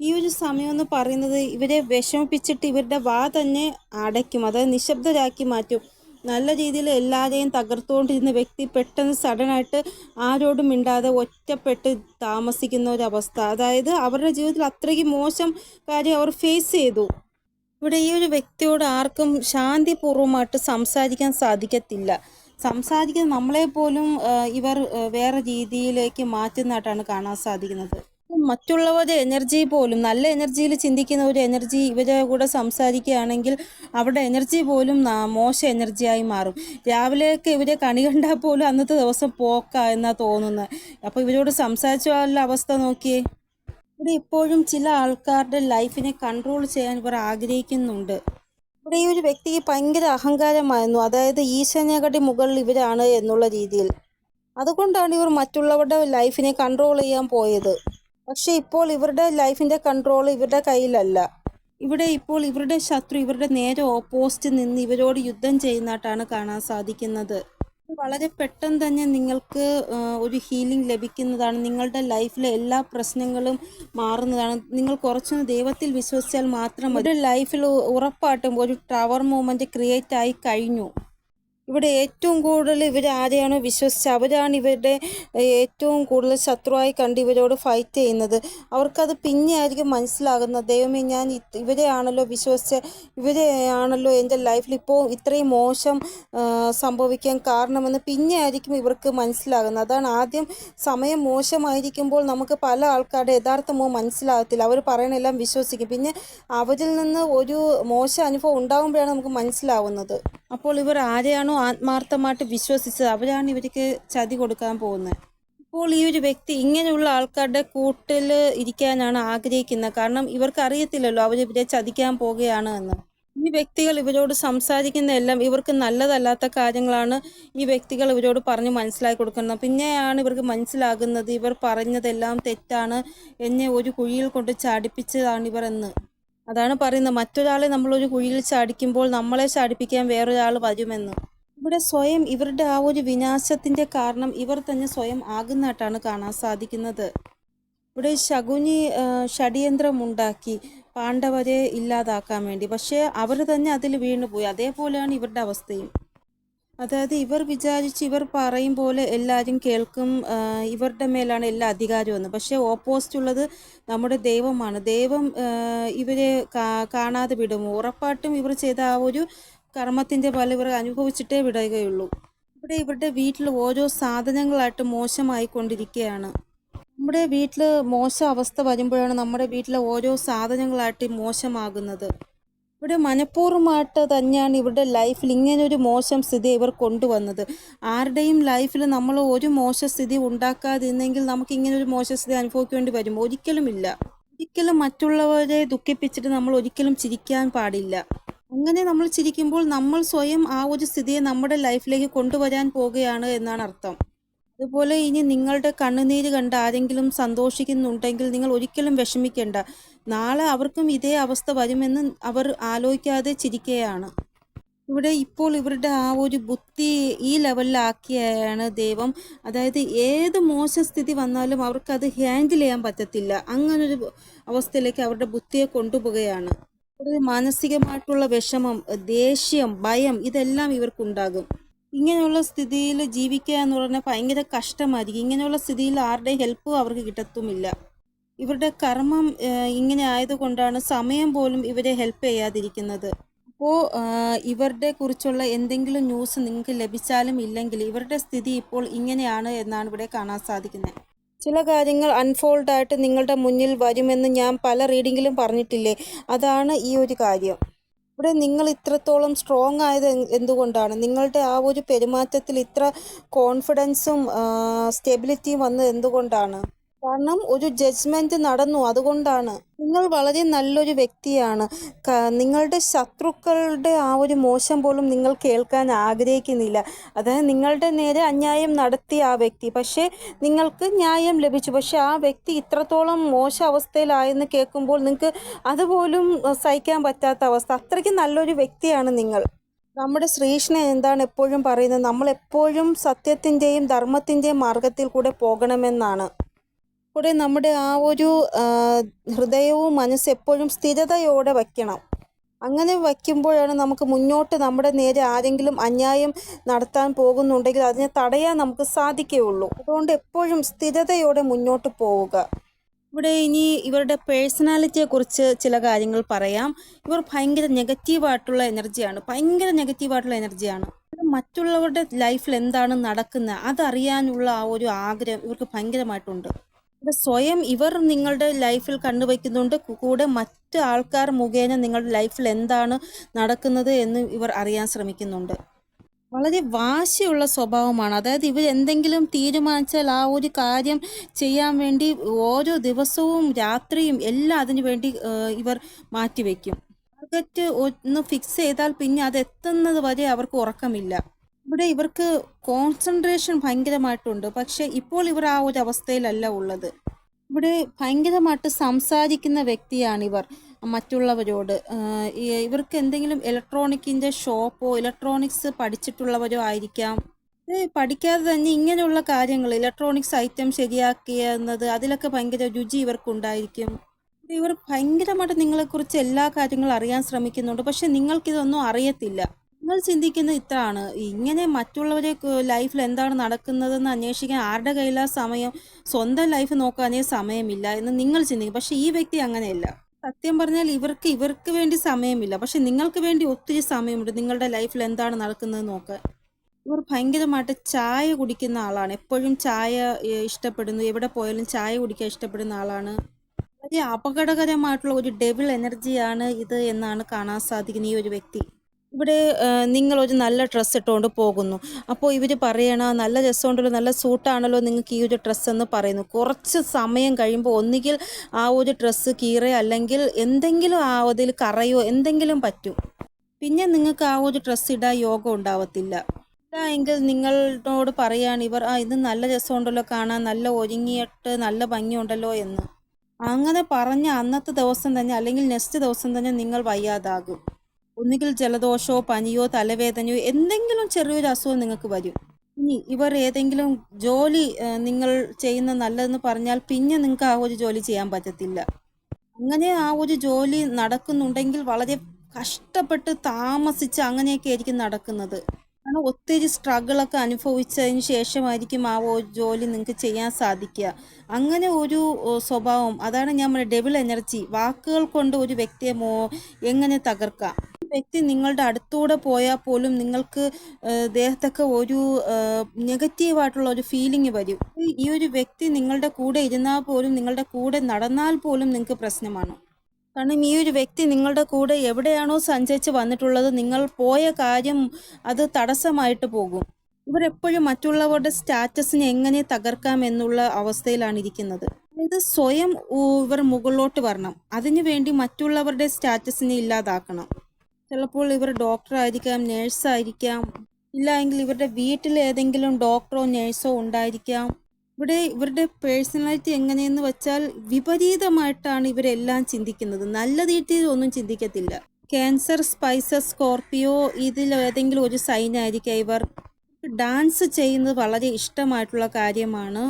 ഈ ഒരു സമയം എന്ന് പറയുന്നത് ഇവരെ വിഷമിപ്പിച്ചിട്ട് ഇവരുടെ വാ തന്നെ അടയ്ക്കും. അതായത് നിശബ്ദരാക്കി മാറ്റും. നല്ല രീതിയിൽ എല്ലാവരെയും തകർത്തുകൊണ്ടിരുന്ന വ്യക്തി പെട്ടെന്ന് സഡനായിട്ട് ആരോടും മിണ്ടാതെ ഒറ്റപ്പെട്ട് താമസിക്കുന്ന ഒരവസ്ഥ അതായത് അവരുടെ ജീവിതത്തിൽ അത്രയ്ക്ക് മോശം കാര്യം അവർ ഫേസ് ചെയ്തു. ഇവിടെ ഈ ഒരു വ്യക്തിയോട് ആർക്കും ശാന്തിപൂർവമായിട്ട് സംസാരിക്കാൻ സാധിക്കത്തില്ല. സംസാരിക്കുന്ന നമ്മളെ പോലും ഇവർ വേറെ രീതിയിലേക്ക് മാറ്റുന്നതായിട്ടാണ് കാണാൻ സാധിക്കുന്നത്. മറ്റുള്ളവരുടെ എനർജി പോലും നല്ല എനർജിയിൽ ചിന്തിക്കുന്ന ഒരു എനർജി ഇവരെ കൂടെ സംസാരിക്കുകയാണെങ്കിൽ അവരുടെ എനർജി പോലും മോശ എനർജിയായി മാറും. രാവിലെയൊക്കെ ഇവരെ കണി കണ്ടാൽ പോലും അന്നത്തെ ദിവസം പോക്കാ എന്നാ തോന്നുന്നത്. അപ്പോൾ ഇവരോട് സംസാരിച്ചാലുള്ള അവസ്ഥ നോക്കിയേ. ഇവിടെ ഇപ്പോഴും ചില ആൾക്കാരുടെ ലൈഫിനെ കൺട്രോൾ ചെയ്യാൻ ഇവർ ആഗ്രഹിക്കുന്നുണ്ട്. ഇവിടെ ഈ ഒരു വ്യക്തിക്ക് ഭയങ്കര അഹങ്കാരമായിരുന്നു. അതായത് ഈശാന്യകടി മുകളിൽ ഇവരാണ് എന്നുള്ള രീതിയിൽ. അതുകൊണ്ടാണ് ഇവർ മറ്റുള്ളവരുടെ ലൈഫിനെ കൺട്രോൾ ചെയ്യാൻ പോയത്. പക്ഷേ ഇപ്പോൾ ഇവരുടെ ലൈഫിന്റെ കൺട്രോൾ ഇവരുടെ കയ്യിലല്ല. ഇവിടെ ഇപ്പോൾ ഇവരുടെ ശത്രു ഇവരുടെ നേരെ ഓപ്പോസിറ്റ് നിന്ന് ഇവരോട് യുദ്ധം ചെയ്യുന്നതായിട്ടാണ് കാണാൻ സാധിക്കുന്നത്. വളരെ പെട്ടെന്ന് തന്നെ നിങ്ങൾക്ക് ഒരു ഹീലിംഗ് ലഭിക്കുന്നതാണ്. നിങ്ങളുടെ ലൈഫിലെ എല്ലാ പ്രശ്നങ്ങളും മാറുന്നതാണ്. നിങ്ങൾ കുറച്ചൊന്ന് ദൈവത്തിൽ വിശ്വസിച്ചാൽ മാത്രം ഒരു ലൈഫിൽ ഉറപ്പായിട്ടും ഒരു ടവർ മൂവ്മെന്റ് ക്രിയേറ്റ് ആയി കഴിഞ്ഞു. ഇവിടെ ഏറ്റവും കൂടുതൽ ഇവർ ആരെയാണോ വിശ്വസിച്ച് അവരാണ് ഇവരുടെ ഏറ്റവും കൂടുതൽ ശത്രുവായി കണ്ട് ഇവരോട് ഫൈറ്റ് ചെയ്യുന്നത്. അവർക്കത് പിന്നെ ആയിരിക്കും മനസ്സിലാകുന്നത്. ദൈവമേ ഞാൻ ഇവരെയാണല്ലോ വിശ്വസിച്ച് ഇവരെയാണല്ലോ എന്റെ ലൈഫിൽ ഇപ്പോൾ ഇത്രയും മോശം സംഭവിക്കാൻ കാരണമെന്ന് പിന്നെ ആയിരിക്കും ഇവർക്ക് മനസ്സിലാകുന്നത്. അതാണ് ആദ്യം സമയം മോശമായിരിക്കുമ്പോൾ നമുക്ക് പല ആൾക്കാരുടെ യഥാർത്ഥമോ മനസ്സിലാകത്തില്ല. അവർ പറയണെല്ലാം വിശ്വസിക്കും. പിന്നെ അവരിൽ നിന്ന് ഒരു മോശം അനുഭവം ഉണ്ടാകുമ്പോഴാണ് നമുക്ക് മനസ്സിലാവുന്നത്. അപ്പോൾ ഇവർ ആരെയാണോ ആത്മാർത്ഥമായിട്ട് വിശ്വസിച്ചത് അവരാണ് ഇവർക്ക് ചതി കൊടുക്കാൻ പോകുന്നത്. ഇപ്പോൾ ഈ ഒരു വ്യക്തി ഇങ്ങനെയുള്ള ആൾക്കാരുടെ കൂട്ടിൽ ഇരിക്കാനാണ് ആഗ്രഹിക്കുന്നത്. കാരണം ഇവർക്ക് അറിയത്തില്ലല്ലോ അവർ ഇവരെ ചതിക്കാൻ പോകുകയാണ് എന്ന്. ഈ വ്യക്തികൾ ഇവരോട് സംസാരിക്കുന്ന എല്ലാം ഇവർക്ക് നല്ലതല്ലാത്ത കാര്യങ്ങളാണ് ഈ വ്യക്തികൾ ഇവരോട് പറഞ്ഞ് മനസ്സിലാക്കി കൊടുക്കുന്നത്. പിന്നെയാണ് ഇവർക്ക് മനസ്സിലാകുന്നത് ഇവർ പറഞ്ഞതെല്ലാം തെറ്റാണ് എന്നെ ഒരു കുഴിയിൽ കൊണ്ട് ചാടിപ്പിച്ചതാണ് ഇവർ എന്ന്. അതാണ് പറയുന്നത്. മറ്റൊരാളെ നമ്മളൊരു കുഴിയിൽ ചാടിക്കുമ്പോൾ നമ്മളെ ചാടിപ്പിക്കാൻ വേറൊരാൾ വരുമെന്ന്. ഇവിടെ സ്വയം ഇവരുടെ ആ ഒരു വിനാശത്തിന്റെ കാരണം ഇവർ തന്നെ സ്വയം ആകുന്നതായിട്ടാണ് കാണാൻ സാധിക്കുന്നത്. ഇവിടെ ശകുനി ഷഡ്യന്ത്രമുണ്ടാക്കി പാണ്ഡവരെ ഇല്ലാതാക്കാൻ വേണ്ടി. പക്ഷേ അവർ തന്നെ അതിൽ വീണുപോയി. അതേപോലെയാണ് ഇവരുടെ അവസ്ഥയും. അതായത് ഇവർ വിചാരിച്ച് ഇവർ പറയും പോലെ എല്ലാവരും കേൾക്കും ഇവരുടെ മേലാണ് എല്ലാ അധികാരവും എന്ന് പക്ഷേ ഓപ്പോസിറ്റ് ഉള്ളത് നമ്മുടെ ദൈവമാണ്. ദൈവം ഇവരെ കാണാതെ വിടുമോ? ഉറപ്പായിട്ടും ഇവർ ചെയ്ത ആ ഒരു കർമ്മത്തിന്റെ ഫലം ഇവർ അനുഭവിച്ചിട്ടേ വിടുകയുള്ളൂ. ഇവിടെ ഇവരുടെ വീട്ടിൽ ഓരോ സാധനങ്ങളായിട്ട് മോശമായി കൊണ്ടിരിക്കുകയാണ് നമ്മുടെ വീട്ടിൽ മോശം അവസ്ഥ വരുമ്പോഴാണ് നമ്മുടെ വീട്ടിലെ ഓരോ സാധനങ്ങളായിട്ട് മോശമാകുന്നത്. ഇവിടെ മനഃപൂർവമായിട്ട് തന്നെയാണ് ഇവരുടെ ലൈഫിൽ ഇങ്ങനൊരു മോശം സ്ഥിതി ഇവർ കൊണ്ടുവന്നത്. ആരുടെയും ലൈഫിൽ നമ്മൾ ഒരു മോശ സ്ഥിതി ഉണ്ടാക്കാതിരുന്നെങ്കിൽ നമുക്ക് ഇങ്ങനൊരു മോശ സ്ഥിതി അനുഭവിക്കേണ്ടി വരും. ഒരിക്കലുമില്ല. ഒരിക്കലും മറ്റുള്ളവരെ ദുഃഖിപ്പിച്ചിട്ട് നമ്മൾ ഒരിക്കലും ചിരിക്കാൻ പാടില്ല. അങ്ങനെ നമ്മൾ ചിരിക്കുമ്പോൾ നമ്മൾ സ്വയം ആ ഒരു സ്ഥിതിയെ നമ്മുടെ ലൈഫിലേക്ക് കൊണ്ടുവരാൻ പോകുകയാണ് എന്നാണ് അർത്ഥം. അതുപോലെ ഇനി നിങ്ങളുടെ കണ്ണുനീര് കണ്ട് ആരെങ്കിലും സന്തോഷിക്കുന്നുണ്ടെങ്കിൽ നിങ്ങൾ ഒരിക്കലും വിഷമിക്കേണ്ട. നാളെ അവർക്കും ഇതേ അവസ്ഥ വരുമെന്ന് അവർ ആലോചിക്കാതെ ചിരിക്കുകയാണ്. ഇവിടെ ഇപ്പോൾ ഇവരുടെ ആ ഒരു ബുദ്ധി ഈ ലെവലിലാക്കിയാണ് ദൈവം. അതായത് ഏത് മോശം സ്ഥിതി വന്നാലും അവർക്കത് ഹാൻഡിൽ ചെയ്യാൻ പറ്റത്തില്ല. അങ്ങനൊരു അവസ്ഥയിലേക്ക് അവരുടെ ബുദ്ധിയെ കൊണ്ടുപോവുകയാണ്. ഒരു മാനസികമായിട്ടുള്ള വിഷമം ദേഷ്യം ഭയം ഇതെല്ലാം ഇവർക്കുണ്ടാകും. ഇങ്ങനെയുള്ള സ്ഥിതിയിൽ ജീവിക്കുക എന്ന് പറഞ്ഞാൽ ഭയങ്കര കഷ്ടമായിരിക്കും. ഇങ്ങനെയുള്ള സ്ഥിതിയിൽ ആരുടെയും ഹെൽപ്പും അവർക്ക് കിട്ടത്തുമില്ല. ഇവരുടെ കർമ്മം ഇങ്ങനെ ആയതുകൊണ്ടാണ് സമയം പോലും ഇവരെ ഹെൽപ്പ് ചെയ്യാതിരിക്കുന്നത്. അപ്പോൾ ഇവരുടെ കുറിച്ചുള്ള എന്തെങ്കിലും ന്യൂസ് നിങ്ങൾക്ക് ലഭിച്ചാലും ഇല്ലെങ്കിൽ ഇവരുടെ സ്ഥിതി ഇപ്പോൾ ഇങ്ങനെയാണ് എന്നാണ് ഇവിടെ കാണാൻ സാധിക്കുന്നത്. ചില കാര്യങ്ങൾ അൺഫോൾഡ് ആയിട്ട് നിങ്ങളുടെ മുന്നിൽ വരുമെന്ന് ഞാൻ പല റീഡിങ്ങിലും പറഞ്ഞിട്ടില്ലേ? അതാണ് ഈ ഒരു കാര്യം. ഇവിടെ നിങ്ങൾ ഇത്രത്തോളം സ്ട്രോങ് ആയത് എന്തുകൊണ്ടാണ്? നിങ്ങളുടെ ആ ഒരു പെരുമാറ്റത്തിൽ ഇത്ര കോൺഫിഡൻസും സ്റ്റെബിലിറ്റിയും വന്നത് എന്തുകൊണ്ടാണ്? കാരണം ഒരു ജഡ്ജ്മെന്റ് നടന്നു. അതുകൊണ്ടാണ്. നിങ്ങൾ വളരെ നല്ലൊരു വ്യക്തിയാണ്. നിങ്ങളുടെ ശത്രുക്കളുടെ ആ ഒരു മോശം പോലും നിങ്ങൾ കേൾക്കാൻ ആഗ്രഹിക്കുന്നില്ല. അതായത് നിങ്ങളുടെ നേരെ അന്യായം നടത്തിയ ആ വ്യക്തി. പക്ഷേ നിങ്ങൾക്ക് ന്യായം ലഭിച്ചു. പക്ഷേ ആ വ്യക്തി ഇത്രത്തോളം മോശ അവസ്ഥയിലായെന്ന് കേൾക്കുമ്പോൾ നിങ്ങൾക്ക് അതുപോലും സഹിക്കാൻ പറ്റാത്ത അവസ്ഥ. അത്രയ്ക്ക് നല്ലൊരു വ്യക്തിയാണ് നിങ്ങൾ. നമ്മുടെ ശ്രീകൃഷ്ണൻ എന്താണ് എപ്പോഴും പറയുന്നത്? നമ്മൾ എപ്പോഴും സത്യത്തിന്റെയും ധർമ്മത്തിന്റെയും മാർഗത്തിൽ കൂടെ പോകണമെന്നാണ്. കൂടെ നമ്മുടെ ആ ഒരു ഹൃദയവും മനസ്സ് എപ്പോഴും സ്ഥിരതയോടെ വയ്ക്കണം. അങ്ങനെ വയ്ക്കുമ്പോഴാണ് നമുക്ക് മുന്നോട്ട് നമ്മുടെ നേരെ ആരെങ്കിലും അന്യായം നടത്താൻ പോകുന്നുണ്ടെങ്കിൽ അതിനെ തടയാൻ നമുക്ക് സാധിക്കുകയുള്ളൂ. അതുകൊണ്ട് എപ്പോഴും സ്ഥിരതയോടെ മുന്നോട്ട് പോവുക. ഇവിടെ ഇനി ഇവരുടെ പേഴ്സണാലിറ്റിയെ കുറിച്ച് ചില കാര്യങ്ങൾ പറയാം. ഇവർ ഭയങ്കര നെഗറ്റീവായിട്ടുള്ള എനർജിയാണ്. ഭയങ്കര നെഗറ്റീവായിട്ടുള്ള എനർജിയാണ്. മറ്റുള്ളവരുടെ ലൈഫിൽ എന്താണ് നടക്കുന്നത് അതറിയാനുള്ള ആ ഒരു ആഗ്രഹം ഇവർക്ക് ഭയങ്കരമായിട്ടുണ്ട്. സ്വയം ഇവർ നിങ്ങളുടെ ലൈഫിൽ കണ്ടുവയ്ക്കുന്നുണ്ട് കൂടെ മറ്റ് ആൾക്കാർ മുഖേന നിങ്ങളുടെ ലൈഫിൽ എന്താണ് നടക്കുന്നത് എന്ന് ഇവർ അറിയാൻ ശ്രമിക്കുന്നുണ്ട്. വളരെ വാശിയുള്ള സ്വഭാവമാണ്. അതായത് ഇവർ എന്തെങ്കിലും തീരുമാനിച്ചാൽ ആ ഒരു കാര്യം ചെയ്യാൻ വേണ്ടി ഓരോ ദിവസവും രാത്രിയും എല്ലാം അതിനു വേണ്ടി ഇവർ മാറ്റിവെക്കും. ടാർഗറ്റ് ഒന്ന് ഫിക്സ് ചെയ്താൽ പിന്നെ അത് എത്തുന്നത് വരെ അവർക്ക് ഉറക്കമില്ല. ഇവിടെ ഇവർക്ക് കോൺസെൻട്രേഷൻ ഭയങ്കരമായിട്ടുണ്ട്. പക്ഷെ ഇപ്പോൾ ഇവർ ആ ഒരു അവസ്ഥയിലല്ല ഉള്ളത്. ഇവിടെ ഭയങ്കരമായിട്ട് സംസാരിക്കുന്ന വ്യക്തിയാണിവർ മറ്റുള്ളവരോട്. ഇവർക്ക് എന്തെങ്കിലും ഇലക്ട്രോണിക്കിന്റെ ഷോപ്പോ ഇലക്ട്രോണിക്സ് പഠിച്ചിട്ടുള്ളവരോ ആയിരിക്കാം. പഠിക്കാതെ തന്നെ ഇങ്ങനെയുള്ള കാര്യങ്ങൾ ഇലക്ട്രോണിക്സ് ഐറ്റം ശരിയാക്കിയെന്നത് അതിലൊക്കെ ഭയങ്കര രുചി ഇവർക്കുണ്ടായിരിക്കും. ഇവർ ഭയങ്കരമായിട്ട് നിങ്ങളെക്കുറിച്ച് എല്ലാ കാര്യങ്ങളും അറിയാൻ ശ്രമിക്കുന്നുണ്ട്. പക്ഷെ നിങ്ങൾക്കിതൊന്നും അറിയത്തില്ല. നിങ്ങൾ ചിന്തിക്കുന്ന ഇത്രയാണ്. ഇങ്ങനെ മറ്റുള്ളവരെ ലൈഫിൽ എന്താണ് നടക്കുന്നതെന്ന് അന്വേഷിക്കാൻ ആരുടെ കയ്യിലാ സമയം? സ്വന്തം ലൈഫ് നോക്കാനേ സമയമില്ല എന്ന് നിങ്ങൾ ചിന്തിക്കും. പക്ഷെ ഈ വ്യക്തി അങ്ങനെയല്ല. സത്യം പറഞ്ഞാൽ ഇവർക്ക് ഇവർക്ക് വേണ്ടി സമയമില്ല. പക്ഷെ നിങ്ങൾക്ക് വേണ്ടി ഒത്തിരി സമയമുണ്ട് നിങ്ങളുടെ ലൈഫിൽ എന്താണ് നടക്കുന്നത് നോക്കാൻ. ഇവർ ഭയങ്കരമായിട്ട് ചായ കുടിക്കുന്ന ആളാണ്. എപ്പോഴും ചായ ഇഷ്ടപ്പെടുന്നു. എവിടെ പോയാലും ചായ കുടിക്കാൻ ഇഷ്ടപ്പെടുന്ന ആളാണ്. വളരെ അപകടകരമായിട്ടുള്ള ഒരു ഡെവിൾ എനർജിയാണ് ഇത് എന്നാണ് കാണാൻ സാധിക്കുന്ന ഈ ഒരു വ്യക്തി. ഇവിടെ നിങ്ങളൊരു നല്ല ഡ്രസ്സ് ഇട്ടുകൊണ്ട് പോകുന്നു. അപ്പോൾ ഇവർ പറയണ നല്ല രസമുണ്ടല്ലോ നല്ല സൂട്ടാണല്ലോ നിങ്ങൾക്ക് ഈ ഒരു ഡ്രസ്സ് എന്ന് പറയുന്നു. കുറച്ച് സമയം കഴിയുമ്പോൾ ഒന്നുകിൽ ആ ഒരു ഡ്രസ്സ് കീറയോ അല്ലെങ്കിൽ എന്തെങ്കിലും ആ അതിൽ കറയോ എന്തെങ്കിലും പറ്റും. പിന്നെ നിങ്ങൾക്ക് ആ ഒരു ഡ്രസ്സ് ഇടാൻ യോഗം ഉണ്ടാവത്തില്ല. എങ്കിൽ നിങ്ങളോട് പറയാണ് ഇവർ ആ ഇത് നല്ല രസമുണ്ടല്ലോ കാണാൻ നല്ല ഒരുങ്ങിയിട്ട് നല്ല ഭംഗിയുണ്ടല്ലോ എന്ന്. അങ്ങനെ പറഞ്ഞ അന്നത്തെ ദിവസം തന്നെ അല്ലെങ്കിൽ നെക്സ്റ്റ് ദിവസം തന്നെ നിങ്ങൾ വയ്യാതാകും. ഒന്നുകിൽ ജലദോഷമോ പനിയോ തലവേദനയോ എന്തെങ്കിലും ചെറിയൊരു അസുഖം നിങ്ങൾക്ക് വരും. ഇനി ഇവർ ഏതെങ്കിലും ജോലി നിങ്ങൾ ചെയ്യുന്ന നല്ലതെന്ന് പറഞ്ഞാൽ പിന്നെ നിങ്ങൾക്ക് ആ ഒരു ജോലി ചെയ്യാൻ പറ്റത്തില്ല. അങ്ങനെ ആ ഒരു ജോലി നടക്കുന്നുണ്ടെങ്കിൽ വളരെ കഷ്ടപ്പെട്ട് താമസിച്ച് അങ്ങനെയൊക്കെ ആയിരിക്കും നടക്കുന്നത്. കാരണം ഒത്തിരി സ്ട്രഗിളൊക്കെ അനുഭവിച്ചതിന് ശേഷമായിരിക്കും ആ ഒരു ജോലി നിങ്ങൾക്ക് ചെയ്യാൻ സാധിക്കുക. അങ്ങനെ ഒരു സ്വഭാവം അതാണ് ഞാൻ ഡെവിൾ എനർജി വാക്കുകൾ കൊണ്ട് ഒരു വ്യക്തിയെ മോ എങ്ങനെ തകർക്കാം? വ്യക്തി നിങ്ങളുടെ അടുത്തൂടെ പോയാൽ പോലും നിങ്ങൾക്ക് ദേഹത്തൊക്കെ ഒരു നെഗറ്റീവായിട്ടുള്ള ഒരു ഫീലിംഗ് വരും. ഈ- ഒരു വ്യക്തി നിങ്ങളുടെ കൂടെ ഇരുന്നാൽ പോലും നിങ്ങളുടെ കൂടെ നടന്നാൽ പോലും നിങ്ങൾക്ക് പ്രശ്നമാണ്. കാരണം ഈ ഒരു വ്യക്തി നിങ്ങളുടെ കൂടെ എവിടെയാണോ സഞ്ചരിച്ച് വന്നിട്ടുള്ളത് നിങ്ങൾ പോയ കാര്യം അത് തടസ്സമായിട്ട് പോകും. ഇവരെപ്പോഴും മറ്റുള്ളവരുടെ സ്റ്റാറ്റസിനെ എങ്ങനെ തകർക്കാം എന്നുള്ള അവസ്ഥയിലാണ് ഇരിക്കുന്നത്. ഇത് സ്വയം ഇവർ മുകളിലോട്ട് വരണം. അതിനു വേണ്ടി മറ്റുള്ളവരുടെ സ്റ്റാറ്റസിനെ ഇല്ലാതാക്കണം. ചിലപ്പോൾ ഇവർ ഡോക്ടർ ആയിരിക്കാം നേഴ്സ് ആയിരിക്കാം. ഇല്ല എങ്കിൽ ഇവരുടെ വീട്ടിൽ ഏതെങ്കിലും ഡോക്ടറോ നേഴ്സോ ഉണ്ടായിരിക്കാം. ഇവിടെ ഇവരുടെ പേഴ്സണാലിറ്റി എങ്ങനെയെന്ന് വെച്ചാൽ വിപരീതമായിട്ടാണ് ഇവരെല്ലാം ചിന്തിക്കുന്നത്. നല്ല രീതിയിൽ ഒന്നും ചിന്തിക്കത്തില്ല. ക്യാൻസർ സ്പൈസസ് സ്കോർപ്പിയോ ഇതിൽ ഏതെങ്കിലും ഒരു സൈൻ ആയിരിക്കാം ഇവർ. ഡാൻസ് ചെയ്യുന്നത് വളരെ ഇഷ്ടമായിട്ടുള്ള കാര്യമാണ്.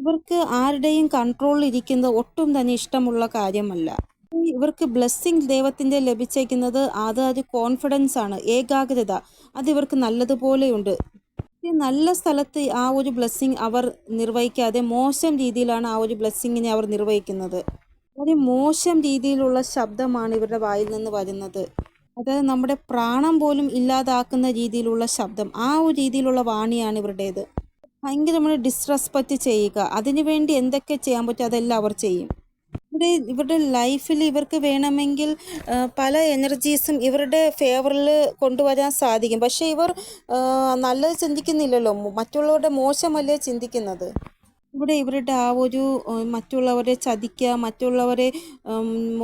ഇവർക്ക് ആരുടെയും കൺട്രോളിൽ ഇരിക്കുന്നത് ഒട്ടും തന്നെ ഇഷ്ടമുള്ള കാര്യമല്ല. ഇവർക്ക് ബ്ലെസ്സിങ് ദൈവത്തിന്റെ ലഭിച്ചേക്കുന്നത് അത് അത് കോൺഫിഡൻസ് ആണ് ഏകാഗ്രത. അത് ഇവർക്ക് നല്ലതുപോലെയുണ്ട്. നല്ല സ്ഥലത്ത് ആ ഒരു ബ്ലെസ്സിങ് അവർ നിർവഹിക്കാതെ മോശം രീതിയിലാണ് ആ ഒരു ബ്ലെസ്സിങ്ങിനെ അവർ നിർവഹിക്കുന്നത്. വളരെ മോശം രീതിയിലുള്ള ശബ്ദമാണ് ഇവരുടെ വായിൽ നിന്ന് വരുന്നത്. അതായത് നമ്മുടെ പ്രാണം പോലും ഇല്ലാതാക്കുന്ന രീതിയിലുള്ള ശബ്ദം ആ ഒരു രീതിയിലുള്ള വാണിയാണ് ഇവരുടേത്. ഭയങ്കര നമ്മൾ ഡിസ്റെസ്പെക്റ്റ് ചെയ്യുക. അതിനുവേണ്ടി എന്തൊക്കെ ചെയ്യാൻ പറ്റും അതെല്ലാം അവർ ചെയ്യും. ഇവിടെ ഇവരുടെ ലൈഫിൽ ഇവർക്ക് വേണമെങ്കിൽ പല എനർജീസും ഇവരുടെ ഫേവറിൽ കൊണ്ടുവരാൻ സാധിക്കും. പക്ഷേ ഇവർ നല്ലത് ചിന്തിക്കുന്നില്ലല്ലോ. മറ്റുള്ളവരുടെ മോശമല്ലേ ചിന്തിക്കുന്നത്? ഇവിടെ ഇവരുടെ ആ ഒരു മറ്റുള്ളവരെ ചതിക്കുക മറ്റുള്ളവരെ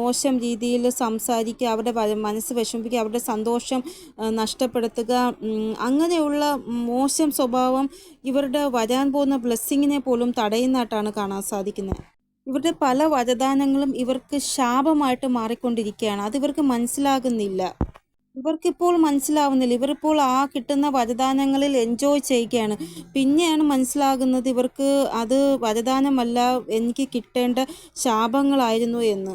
മോശം രീതിയിൽ സംസാരിക്കുക അവരുടെ മനസ്സ് വിഷമിപ്പിക്കുക അവരുടെ സന്തോഷം നഷ്ടപ്പെടുത്തുക അങ്ങനെയുള്ള മോശം സ്വഭാവം ഇവരുടെ വരാൻ പോകുന്ന ബ്ലെസ്സിങ്ങിനെ പോലും തടയുന്നതായിട്ടാണ് കാണാൻ സാധിക്കുന്നത്. ഇവരുടെ പല വരദാനങ്ങളും ഇവർക്ക് ശാപമായിട്ട് മാറിക്കൊണ്ടിരിക്കുകയാണ്. അത് ഇവർക്ക് മനസ്സിലാകുന്നില്ല. ഇവർക്കിപ്പോൾ മനസ്സിലാവുന്നില്ല. ഇവരിപ്പോൾ ആ കിട്ടുന്ന വരദാനങ്ങളിൽ എൻജോയ് ചെയ്യുകയാണ്. പിന്നെയാണ് മനസ്സിലാകുന്നത് ഇവർക്ക് അത് വരദാനമല്ല എനിക്ക് കിട്ടേണ്ട ശാപങ്ങളായിരുന്നു എന്ന്.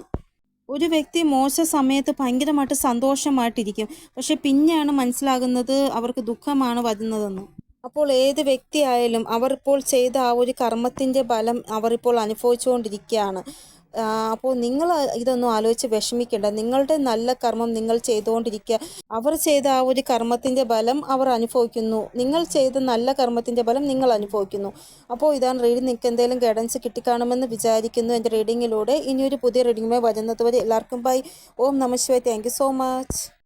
ഒരു വ്യക്തി മോശ സമയത്ത് ഭയങ്കരമായിട്ട് സന്തോഷമായിട്ടിരിക്കും. പക്ഷെ പിന്നെയാണ് മനസ്സിലാകുന്നത് അവർക്ക് ദുഃഖമാണ് വരുന്നതെന്ന്. അപ്പോൾ ഏത് വ്യക്തിയായാലും അവർ ഇപ്പോൾ ചെയ്ത ആ ഒരു കർമ്മത്തിന്റെ ഫലം അവർ ഇപ്പോൾ അനുഭവിച്ചുകൊണ്ടിരിക്കുകയാണ് അപ്പോൾ നിങ്ങൾ ഇതൊന്നും ആലോചിച്ച് വിഷമിക്കേണ്ട. നിങ്ങളുടെ നല്ല കർമ്മം നിങ്ങൾ ചെയ്തുകൊണ്ടിരിക്കുക. അവർ ചെയ്ത ആ ഒരു കർമ്മത്തിന്റെ ഫലം അവർ അനുഭവിക്കുന്നു. നിങ്ങൾ ചെയ്ത നല്ല കർമ്മത്തിന്റെ ഫലം നിങ്ങൾ അനുഭവിക്കുന്നു. അപ്പോൾ ഇതാണ് റീഡിങ്. നിങ്ങൾക്ക് എന്തെങ്കിലും ഗൈഡൻസ് കിട്ടിക്കാണുമെന്ന് വിചാരിക്കുന്നു എന്റെ റീഡിങ്ങിലൂടെ. ഇനിയൊരു പുതിയ റീഡിങ്ങുമായി വരുന്നത് വരെ എല്ലാവർക്കും ബൈ ഓം നമ ശിവായ. Thank so much